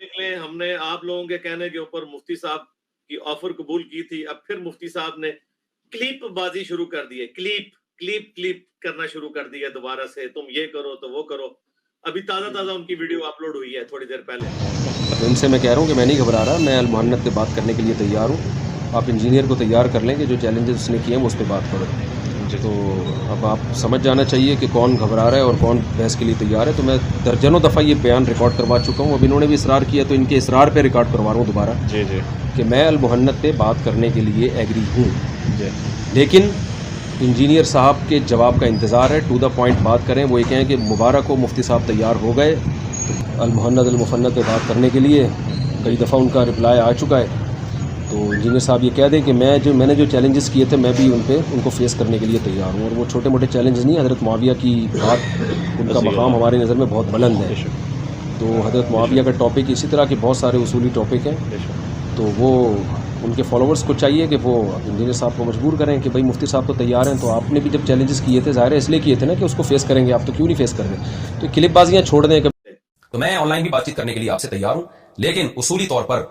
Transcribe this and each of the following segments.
देख लें, हमने आप लोगों के कहने के ऊपर मुफ्ती साहब की ऑफ़र कबूल की थी। अब फिर मुफ्ती साहब ने क्लिप बाजी शुरू कर दी है। क्लिप क्लिप क्लिप करना शुरू कर दिया दोबारा से। तुम ये करो तो वो करो। अभी ताज़ा ताज़ा उनकी वीडियो अपलोड हुई है थोड़ी देर पहले। उनसे मैं कह रहा हूँ कि मैं नहीं घबरा रहा। मैं अलमहन्नत पे बात करने के लिए तैयार हूँ। आप इंजीनियर को तैयार कर लें कि जो चैलेंजेस उसने किए हैं उस पर बात करो। तो अब आप समझ जाना चाहिए कि कौन घबरा रहा है और कौन बहस के लिए तैयार है। तो मैं दर्जनों दफ़ा ये बयान रिकॉर्ड करवा चुका हूँ। अब इन्होंने भी इसरार किया तो इनके इसरार पे रिकॉर्ड करवा रहा हूँ दोबारा जी जी। कि मैं अलमहन्नत पे बात करने के लिए एग्री हूँ। जी। लेकिन इंजीनियर साहब के जवाब का इंतज़ार है। टू द पॉइंट बात करें वो ये कहें कि मुबारक हो मुफ्ती साहब तैयार हो गए। अलमहन्नत अलमुफन्नत पे बात करने के लिए कई दफ़ा उनका रिप्लाई आ चुका है। तो इंजीनियर साहब ये कह दें कि मैं जो मैंने जो चैलेंजेस किए थे मैं भी उन पर उनको फेस करने के लिए तैयार हूँ। और वो छोटे मोटे चैलेंजेस नहीं हज़रत मुआविया की बात उनका मकाम हमारी नज़र में बहुत बुलंद है। तो हज़रत मुआविया का टॉपिक इसी तरह के बहुत सारे उसूली टॉपिक हैं। तो वो उनके फॉलोअर्स को चाहिए कि वो इंजीनियर साहब को मजबूर करें कि भाई मुफ्ती साहब तो तैयार हैं तो आपने भी जब चैलेंजेस किए थे ज़ाहिर है इसलिए किए थे ना कि उसको फेस करेंगे आप तो क्यों नहीं फेस कर रहे? तो क्लिपबाजियाँ छोड़ दें कभी तो मैं ऑनलाइन भी बातचीत करने के लिए आपसे तैयार हूँ लेकिन उसूली तौर पर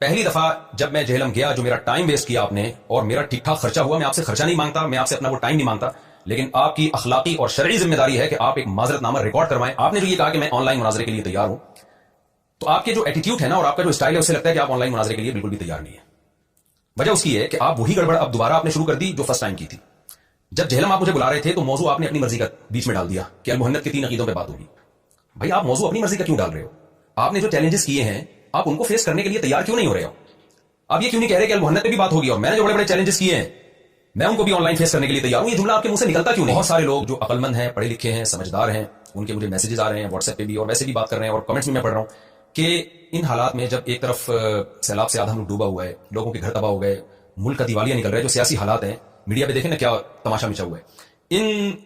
पहली दफ़ा जब मैं जेहलम गया, जो मेरा टाइम वेस्ट किया आपने, और मेरा ठीक ठाक खर्चा हुआ, मैं आपसे खर्चा नहीं माँगता, मैं आपसे अपना वो टाइम नहीं माँगता, लेकिन आपकी अखलाकी और शरई ज़िम्मेदारी है कि आप एक माजरतनामा रिकॉर्ड करवाएँ। आपने जो ये कहा कि मैं ऑनलाइन मुनाजरे के लिए तैयार हूँ तो आपके जो एटीट्यूड है ना, और आपका जो स्टाइल है, उससे लगता है कि आप ऑनलाइन मुनाजरे के लिए बिल्कुल भी तैयार नहीं है। वजह उसकी है कि आप वही गड़बड़ अब दोबारा आपने शुरू कर दी जो फ़र्स्ट टाइम की थी। जब जहलम आप मुझे बुला रहे थे तो मौजू आपने अपनी मर्ज़ी का बीच में डाल दिया कि अलमुहन्नत की तीन अकीदों पर बात होगी। भाई, आप मौजू अपनी मर्ज़ी का क्यों डाल रहे हो? आपने जो चैलेंजेस किए हैं आप उनको फेस करने के लिए तैयार क्यों नहीं हो रहे हो? आप ये क्यों नहीं कह रहे कि अलमुहन्नत पे भी बात होगी? और मैंने जो बड़े बड़े चैलेंजेस किए हैं, मैं उनको भी ऑनलाइन फेस करने के लिए तैयार हूँ। ये जुमला आपके मुँह से निकलता क्यों नहीं? बहुत सारे लोग जो अकलमंद हैं पढ़े लिखे हैं, समझदार हैं, उनके मुझे मैसेजेस आ रहे हैं व्हाट्सएप पे भी, और वैसे भी बात कर रहे हैं, और कमेंट्स भी मैं पढ़ रहा हूँ कि इन हालात में जब एक तरफ़ सैलाब से आधा मुल्क डूबा हुआ है, लोगों के घर तबाह हो गए, मुल्क का दिवालिया निकल रहा है, जो सियासी हालात हैं, मीडिया पे देखें ना क्या तमाशा मचा हुआ है। इन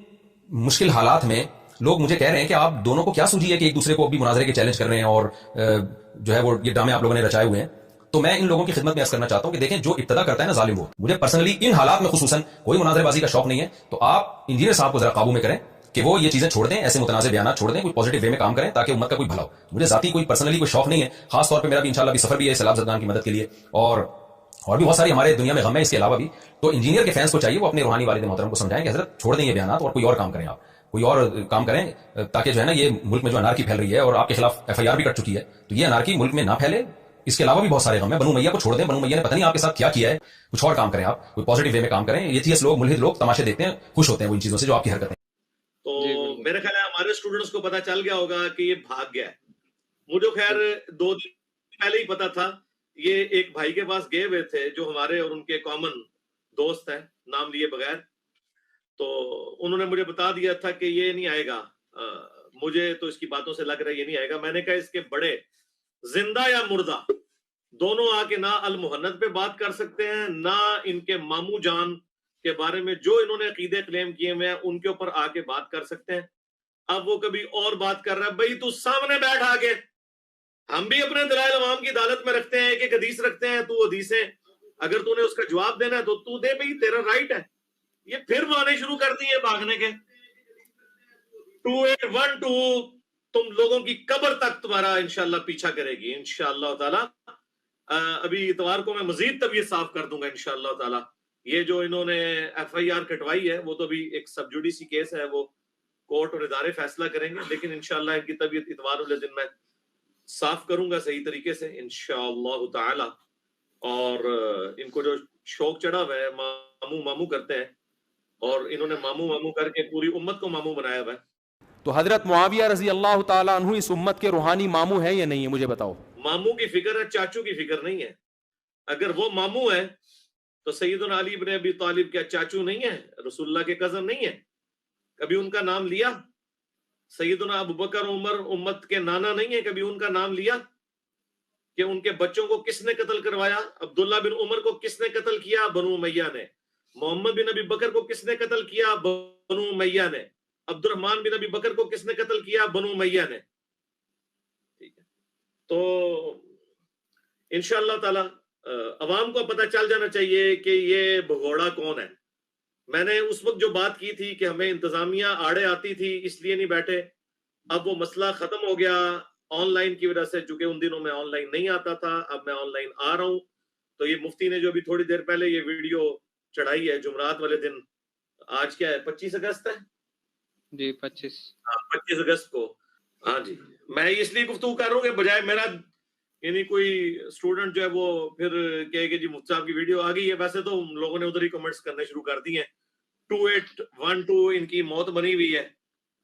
मुश्किल हालात में लोग मुझे कह रहे हैं कि आप दोनों को क्या सूझी है कि एक दूसरे को अभी मुनाजरे के चैलेंज कर रहे हैं और जो है वो ये ड्रामे आप लोगों ने रचाए हुए हैं? तो मैं इन लोगों की खिदमत में अर्ज़ करना चाहता हूँ कि देखें, जो इब्तदा करता है ना जालिम वो, मुझे पर्सनली इन हालात में खुसूसन कोई मुनाजरेबाजी का शौक नहीं है तो आप इंजीनियर साहब को जरा काबू में करें कि वो ये चीज़ें छोड़ दें, ऐसे मुतनाज़ बयान छोड़ दें कोई पॉजिटिव वे में काम करें, ताकि उम्मत का कोई भला हो। मुझे जाती कोई पर्सनली कोई शौक नहीं है खास तौर पर मेरा भी इंशाल्लाह भी सफ़र भी है सलाब जदगान की मदद के लिए, और और भी बहुत सारी हमारे दुनिया में गम है इसके अलावा भी। तो इंजीनियर के फैंस को चाहिए वो अपने रूहानी वाले मोहतरम को समझाएँ कि हज़रत छोड़ दें ये बयान और कोई और काम करें आप। कोई और काम करें ताकि जो है ना ये मुल्क में जो अनारकी फैल रही है और आपके खिलाफ एफआईआर भी कट चुकी है तो ये अनारकी मुल्क में ना फैले। इसके अलावा भी बहुत सारे गम है। बनु मैया को छोड़ दें। बनु मैया ने पता नहीं आपके साथ क्या किया है। कुछ और काम करें आप। कोई पॉजिटिव वे में काम करें। ये थी लोग मुलहिद लोग तमाशे देखते हैं खुश होते हैं वो इन चीज़ों से जो आपकी हरकतें तो मेरे ख्याल है हमारे स्टूडेंट्स को पता चल गया होगा कि ये भाग गया है। मुझे खैर दो दिन पहले ही पता था ये एक भाई के पास गए हुए थे जो हमारे और उनके कॉमन दोस्त हैं नाम लिए बगैर। तो उन्होंने मुझे बता दिया था कि ये नहीं आएगा। आ, मुझे तो इसकी बातों से लग रहा है ये नहीं आएगा। मैंने कहा इसके बड़े ज़िंदा या मुर्दा दोनों आके ना अल मुहन्नत पे बात कर सकते हैं ना इनके मामू जान के बारे में जो इन्होंने अकीदे क्लेम किए हुए हैं उनके ऊपर आके बात कर सकते हैं। अब वो कभी और बात कर रहा है भाई तू सामने बैठ आके हम भी अपने दलाल अवाम की अदालत में रखते हैं एक हदीस रखते हैं तू हदीसें अगर तूने उसका जवाब देना है तो तू दे भाई तेरा राइट है। ये फिर आने शुरू कर दिए भागने के। टू एट वन टू, तुम लोगों की कब्र तक तुम्हारा इंशाल्लाह पीछा करेगी ताला। अभी इतवार को मैं मजीद तबीयत साफ़ कर दूँगा, इंशाल्लाह ताला। ये जो इन्होंने एफ़ आई आर कटवाई है, वो तो अभी एक सब सबजुडिसी केस है, वो कोर्ट और इदारे फैसला करेंगे, लेकिन इनशाला इनकी तबीयत इतवार वाले दिन में साफ़ करूँगा सही तरीके से ताला। और इनको जो शौक चढ़ा हुआ है, मामू मामू करते हैं और इन्होंने मामू मामू करके पूरी उम्मत को मामू बनाया हुआ है। तो हज़रत मुआविया रज़ी अल्लाह तु इस उम्मत के रूहानी मामू है या नहीं है मुझे बताओ। मामू की फ़िक्र है चाचू की फ़िक्र नहीं है। अगर वो मामू है तो सईद अली ने अभी तालिब क्या चाचू नहीं है? रसुल्ला के कज़न नहीं है? कभी उनका नाम लिया? सईदना अबू बकर उमर उम्मत के नाना नहीं है कभी उनका नाम लिया? कि उनके बच्चों को किसने कत्ल करवाया? अब्दुल्ला बिन उमर को किसने कत्ल किया? बनु मैया ने। मोहम्मद बिन अबी बकर को किसने कत्ल किया? बनु मैया ने। अब्दुलरहमान बिन अबी बकर को किसने कत्ल किया? बनु मैया ने। ठीक है। तो इनशाला ताला अवाम को पता चल जाना चाहिए कि ये भगोड़ा कौन है। मैंने उस वक्त जो बात की थी कि हमें इंतजामिया आड़े आती थी, इसलिए नहीं बैठे। अब वो मसला खत्म हो गया। ऑनलाइन की वजह से, चूँकि उन दिनों में ऑनलाइन नहीं आता था, अब मैं ऑनलाइन आ रहा हूँ। तो ये मुफ्ती ने जो अभी थोड़ी देर पहले ये वीडियो चढ़ाई है जुमरात वाले दिन। आज क्या है पच्चीस अगस्त है? जी पच्चीस। पच्चीस अगस्त को। हाँ जी। मैं इसलिए गुफ्तु कर रहा हूँ बजाय मेरा यानी कोई स्टूडेंट जो है वो फिर कहे कि जी मुफ्ती साहब की वीडियो आ गई है। वैसे तो उन लोगों ने उधर ही कमेंट्स करने शुरू कर दिए टू एट वन टू इनकी मौत बनी हुई है।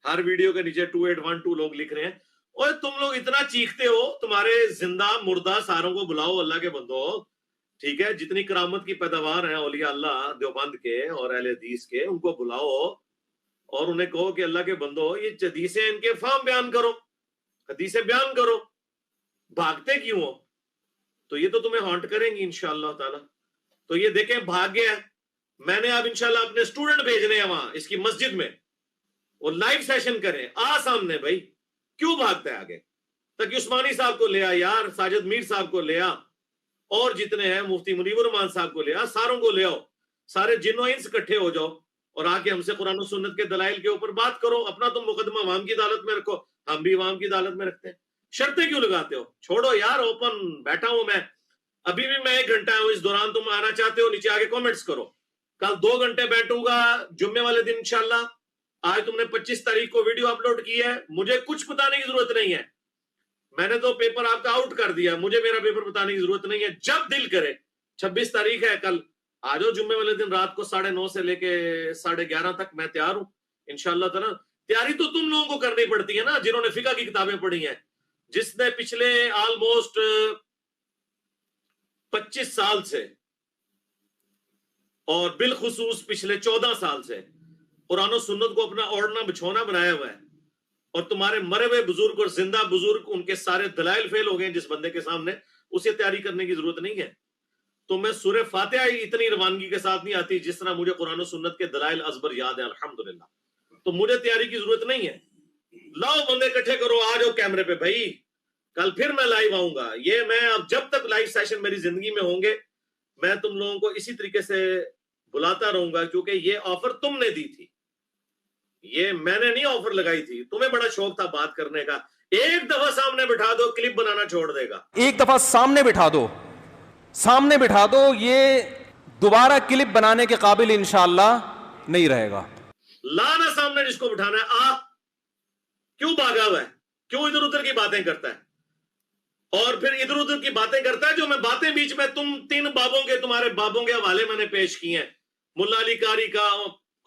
हर वीडियो के नीचे टू एट वन टू लोग लिख रहे हैं। और तुम लोग इतना चीखते हो तुम्हारे ज़िंदा मुर्दा सारों को बुलाओ अल्लाह के बंदो। ठीक है, जितनी करामत की पैदावार है औलिया अल्लाह देवबंद के और अहले हदीस के, उनको बुलाओ और उन्हें कहो कि अल्लाह के बंदो, ये हदीसें इनके फार्म बयान करो, हदीसें बयान करो। भागते क्यों हो? तो ये तो तुम्हें हॉन्ट करेंगी इंशाअल्लाह ताला। तो ये देखें भाग गया मैंने अब इंशाल्लाह अपने स्टूडेंट भेजने हैं वहाँ, इसकी मस्जिद में। और लाइव सेशन करें, आ सामने भाई। क्यों भागता है आगे? तक उस्मानी साहब को ले आ, यार साजिद मीर साहब को ले आ। और जितने हैं, मुफ्ती मुनीवर रहमान साहब को ले आ सारों को ले आओ। सारे जिनो इंस इकट्ठे हो जाओ और आके हमसे कुरान सुन्नत के दलाइल के ऊपर बात करो। अपना तुम मुकदमा अवाम की अदालत में रखो, हम भी अवाम की अदालत में रखते हैं। शर्तें क्यों लगाते हो? छोड़ो यार ओपन बैठा हूँ मैं। अभी भी मैं एक घंटा हूँ, इस दौरान तुम आना चाहते हो, नीचे आके कमेंट्स करो। कल दो घंटे बैठूँगा, जुम्मे वाले दिन इंशाल्लाह। आज तुमने 25 तारीख को वीडियो अपलोड की है, मुझे कुछ बताने की ज़रूरत नहीं है। मैंने तो पेपर आपका आउट कर दिया। मुझे मेरा पेपर बताने की ज़रूरत नहीं है। जब दिल करे 26 तारीख है कल आ जाओ जुम्मे वाले दिन रात को साढ़े नौ से लेके साढ़े ग्यारह तक मैं तैयार हूँ। इनशाला तैयारी तो तुम लोगों को करनी पड़ती है ना, जिन्होंने फिका की किताबें पढ़ी हैं। जिसने पिछले ऑलमोस्ट 25 साल से और बिलखसूस पिछले 14 साल से कुरान सुन्नत को अपना ओढ़ना, बिछोना बनाया हुआ है। और तुम्हारे मरे हुए बुज़ुर्ग और ज़िंदा बुज़ुर्ग उनके सारे दलाइल फेल हो गए जिस बंदे के सामने, उसे तैयारी करने की ज़रूरत नहीं है। तो मैं सूर्य फातिहा इतनी रवानगी के साथ नहीं आती जिस तरह मुझे कुरान सुन्नत के दलाइल अजबर याद है, अल्हम्दुलिल्लाह। तो मुझे तैयारी की ज़रूरत नहीं है। लाओ बंदे इकट्ठे करो, आ जाओ कैमरे पे भाई। कल फिर मैं लाइव आऊँगा। ये मैं अब जब तक लाइव सेशन मेरी ज़िंदगी में होंगे, मैं तुम लोगों को इसी तरीके से बुलाता रहूँगा, क्योंकि ये ऑफ़र तुमने दी थी। ये मैंने नहीं ऑफ़र लगाई थी। तुम्हें बड़ा शौक था बात करने का। एक दफ़ा सामने बिठा दो क्लिप बनाना छोड़ देगा। एक दफ़ा सामने बिठा दो। सामने बिठा दो ये दोबारा क्लिप बनाने के काबिल इंशाला नहीं रहेगा। लाना सामने जिसको बिठाना है। आ क्यों भागा हुआ है? क्यों इधर उधर की बातें करता है? और फिर इधर उधर की बातें करता है जो मैं बातें बीच में तुम तीन बाबों के तुम्हारे बाबों के हवाले मैंने पेश किए हैं। मुल्ला अली कारी का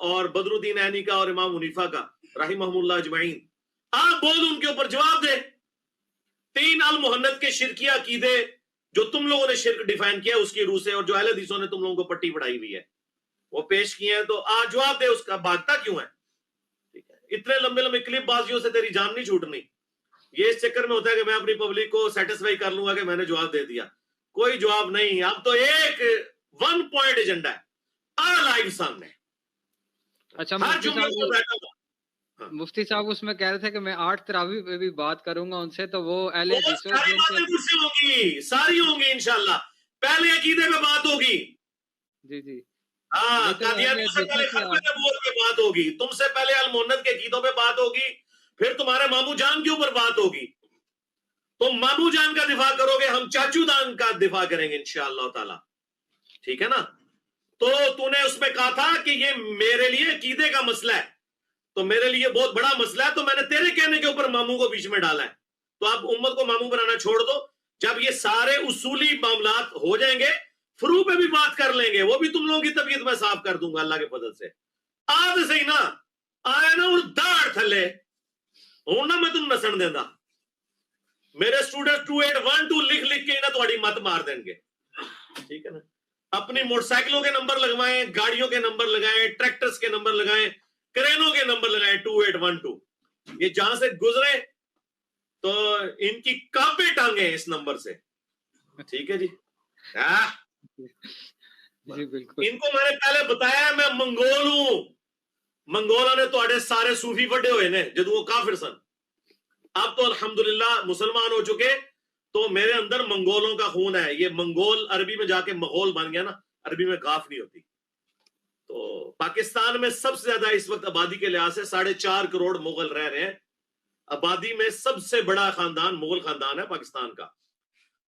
और बदरुद्दीन ऐनी का और इमाम मुनीफा का राही अजमाइन आप बोल उनके ऊपर जवाब दे। तीन अल मोहन्नत के शिरकिया कीदे जो तुम लोगों ने शिरक डिफाइन किया उसकी रूह से, और जो अहल हदीसों ने तुम लोगों को पट्टी पढ़ाई हुई है। वो पेश किए हैं तो आज जवाब दे, उसका भागता क्यों है? ठीक है। इतने लंबे लंबे क्लिप बाजियों से तेरी जान नहीं छूटनी। ये इस चक्कर में होता है कि मैं अपनी पब्लिक को सेटिस्फाई कर लूँगा कि मैंने जवाब दे दिया। कोई जवाब नहीं। अब तो एक वन पॉइंट एजेंडा है। आ लाइव सामने। अच्छा हर मुफ्ती साहब बैठा हुआ। मुफ्ती साहब उसमें कह रहे थे कि मैं आठ तरावी पे भी बात करूँगा उनसे तो वो अहले सारी होंगी सारी होंगी इंशाल्लाह। पहले अकीदे में बात होगी। जी जी। हाँ पे बात होगी। तुमसे पहले अलमोन्नत के गीतों पे बात होगी फिर तुम्हारे मामू जान के ऊपर बात होगी। तुम मामू जान का दिफा करोगे हम चाचू दान का दिफा करेंगे इनशाला ठीक है ना? तो तूने उसमें कहा था कि ये मेरे लिए कीदे का मसला है। तो मेरे लिए बहुत बड़ा मसला है तो मैंने तेरे कहने के ऊपर मामू को बीच में डाला है। तो आप उम्मत को मामू बनाना छोड़ दो। जब ये सारे उसूली मामला हो जाएँगे, फ्रू पे भी बात कर लेंगे, वो भी तुम लोगों की तबीयत में साफ़ कर दूँगा अल्लाह के फजल से। आज सही ना, आया ना उन दाड़ थले हूँ ना मैं तुम नसन देंदा। मेरे student two eight one two लिख लिख के ना थोड़ी मत मार देंगे। ठीक है ना? अपने मोटरसाइकिलों के नंबर लगवाए गाड़ियों के नंबर लगाए ट्रैक्टर्स के नंबर लगाए क्रेनों के नंबर लगाए टू एट वन टू ये जहाँ से गुजरे तो इनकी कापे टांगे इस नंबर से। ठीक है जी? आ? जी इनको मैंने पहले बताया मैं मंगोल हूँ। मंगोलों ने तो सारे सूफी फटे हुए ने जो वो काफिर सन। अब तो अल्हम्दुलिल्लाह मुसलमान हो चुके तो मेरे अंदर मंगोलों का खून है। ये मंगोल अरबी में जाके मगोल बन गया ना, अरबी में काफ नहीं होती। तो पाकिस्तान में सबसे ज़्यादा इस वक्त आबादी के लिहाज से साढ़े चार करोड़ मुगल रह रहे हैं। आबादी में सबसे बड़ा खानदान मुगल खानदान है पाकिस्तान का।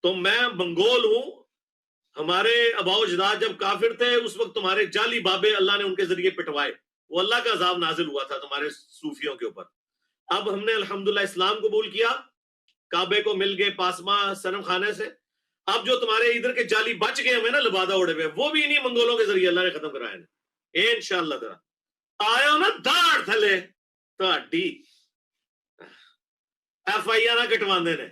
तो मैं मंगोल हूँ। हमारे अबाउ जदाद जब काफिर थे, उस वक्त तुम्हारे जाली बाबे अल्लाह ने उनके ज़रिए पिटवाए। वो अल्लाह का अजाब नाजिल हुआ था तुम्हारे सूफियों के ऊपर। अब हमने अल्हम्दुलिल्लाह इस्लाम कबूल किया। काबे को मिल गए पासमा सनम खाने से अब जो तुम्हारे इधर के जाली बच गए हमें ना लिबादा उड़े हुए वो भी इन्हीं मंगोलों के जरिए अल्लाह ने खत्म कराए ने इंशाअल्लाह तरा आयो ना दाड़ थले ਤੁਹਾਡੀ ਐਫ ਆਈ ਆਰ ਕਟਵਾਉਂਦੇ ਨੇ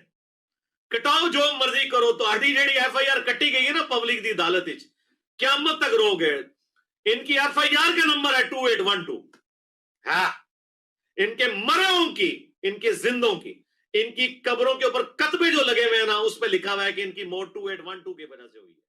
ਕਟਾਓ ਜੋ ਮਰਜ਼ੀ ਕਰੋ ਤੁਹਾਡੀ ਜਿਹੜੀ ਐਫ ਆਈ ਆਰ ਕੱਟੀ ਗਈ ਹੈ ਨਾ ਪਬਲਿਕ ਦੀ ਅਦਾਲਤ ਵਿੱਚ ਕਿਆਮਤ ਤੱਕ ਰੋਗੇ इनकी एफ आई आर का नंबर है टू एट वन टू है इनके मरों की इनके जिंदों की इनकी कब्रों के ऊपर कतबे जो लगे हुए हैं ना उसमें लिखा हुआ है कि इनकी मोर टू एट वन टू की वजह से हुई है।